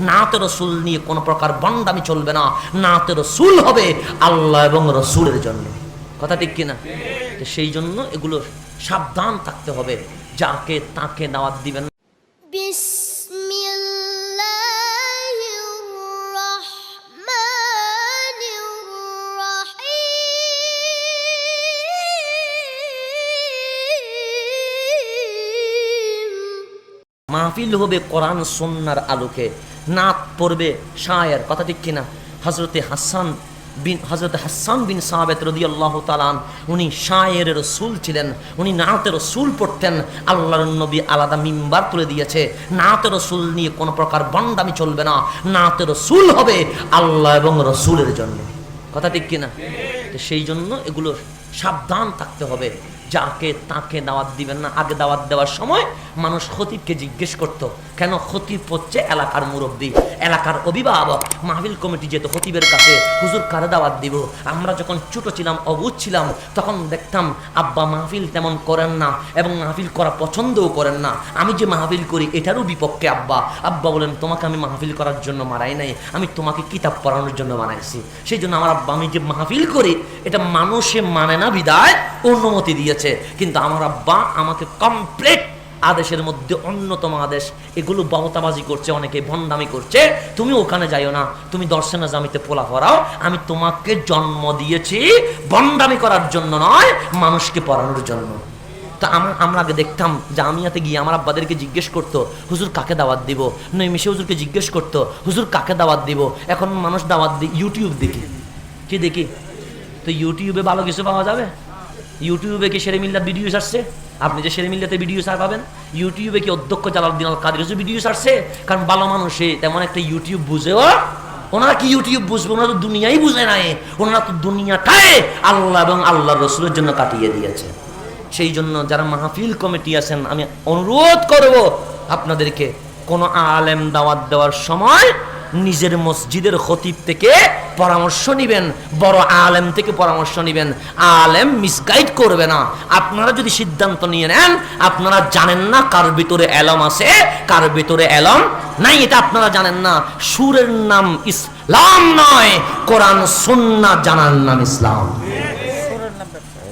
নাতে রসুল নিয়ে কোনো প্রকার বন্ডামি চলবে না। নাতে রসুল হবে আল্লাহ এবং রসুলের জন্য। কথা ঠিক কিনা? সেই জন্য এগুলো সাবধান থাকতে হবে। যাকে তাকে দাওয়াত দিবেন মাহফিল হবে কোরআন সন্ন্যার আলোকে। নাত পড়বে শায়ের, কথা ঠিক কিনা? হজরতে হাসান বিন হজরত হাসান বিন সাহাবেত রদি আল্লাহ তালান উনি শায়ের রসুল ছিলেন, উনি নাতের রসুল পড়তেন, আল্লাহর নবী আলাদা মিম্বার তুলে দিয়েছে। নাতের রসুল নিয়ে কোনো প্রকার বন্ডামি চলবে না। নাতের রসুল হবে আল্লাহ এবং রসুলের জন্য। কথা ঠিক কিনা? সেই জন্য এগুলো সাবধান থাকতে হবে। যাকে তাকে দাওয়াত দিবেন না, আগে দাওয়াত দেওয়ার সময় মানুষ খতিবকে জিজ্ঞেস করতো, কেন খতিব হচ্ছে এলাকার মুরব্বী? এলাকার অভিভাবক। মাহফিল কমিটি যেত খতিবের কাছে, হুজুর কারে দাওয়াত দিব? আমরা যখন ছোট ছিলাম অবুধ ছিলাম, তখন দেখতাম, আব্বা, মাহফিল তেমন করেন না এবং মাহফিল করা পছন্দও করেন না। আমি যে মাহফিল করি, এটারও বিপক্ষে, আব্বা। আব্বা বলেন তোমাকে আমি মাহফিল করার জন্য মারাই নাই। আমি তোমাকে কিতাব পড়ানোর জন্য বানাইছি। সেই জন্য আমার আব্বা, আমি যে মাহফিল করি, এটা মানুষে মানে না, বিদায়, অনুমতি দিয়েছে। কিন্তু আমার আব্বা আমাকে কমপ্লিট আদেশের মধ্যে অন্যতম আদেশ। এগুলো বাবতাবাজি করছে, অনেকে ভণ্ডামি করছে। তুমি ওখানে যাইও না, তুমি দর্শনা জামিতে পোলা পড়াও। আমি তোমাকে জন্ম দিয়েছি ভণ্ডামি করার জন্য নয়, মানুষকে পড়ানোর জন্য। তা আমরা আগে দেখতাম জামিয়াতে গিয়ে আমার আব্বাদেরকে জিজ্ঞেস করতো, হুজুর কাকে দাওয়াত দিব? নৈমিশে হুজুরকে জিজ্ঞেস করতো, হুজুর কাকে দাওয়াত দিব? এখন মানুষ দাওয়াত দি ইউটিউব দেখি। কি দেখি? তো ইউটিউবে ভালো কিছু পাওয়া যাবে? ইউটিউবে কি শেরেমিল্লা ভিডিও আসছে আপনি যে শেরেমিল্লাতে ভিডিও সার পাবেন, ইউটিউবে কি অধ্যক্ষ জালালউদ্দিন আল কাদের ভিডিও আসছে কারণ ভালো মানুষে তেমন একটা ইউটিউব বুঝেও ওনারা কি ইউটিউব বুঝবে? ওনারা তো দুনিয়াই বুঝে নাই। ওনারা তো দুনিয়াটাই আল্লাহ এবং আল্লাহ রসুলের জন্য কাটিয়ে দিয়েছে। সেই জন্য যারা মাহফিল কমিটি আছেন, আমি অনুরোধ করব আপনাদেরকে কোনো আলেম দাওয়াত দেওয়ার সময় নিজের মসজিদের খতিব থেকে পরামর্শ নিবেন বড় আলেম থেকে পরামর্শ নিবেন। আলেম মিসগাইড করবে না। আপনারা যদি সিদ্ধান্ত নিয়ে নেন আপনারা জানেন না কার ভিতরে এলম আছে কার ভিতরে এলম নাই এটা আপনারা জানেন না। সুরের নাম ইসলাম নয় কোরআন সুন্না জানার নাম ইসলাম।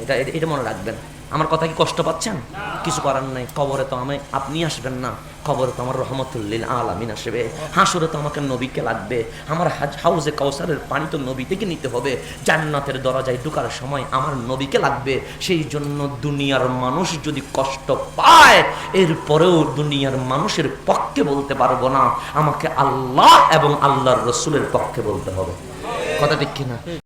এটা এটা- এটা মনে রাখবেন। আমার কথা কি কষ্ট পাচ্ছেন? কিছু করার নাই। কবরে তো আমি আপনি আসবেন না। কবরে তো আমার রহমতুল্লিল আলামিন আসবে। হাসরে তো আমাকে নবীকে লাগবে। আমার হাউজে কাউসারের পানি তো নবী থেকে নিতে হবে। জান্নাতের দরজায় ঢুকার সময় আমার নবীকে লাগবে। সেই জন্য দুনিয়ার মানুষ যদি কষ্ট পায়, এরপরেও দুনিয়ার মানুষের পক্ষে বলতে পারব না। আমাকে আল্লাহ এবং আল্লাহর রসুলের পক্ষে বলতে হবে। কথা ঠিক কিনা?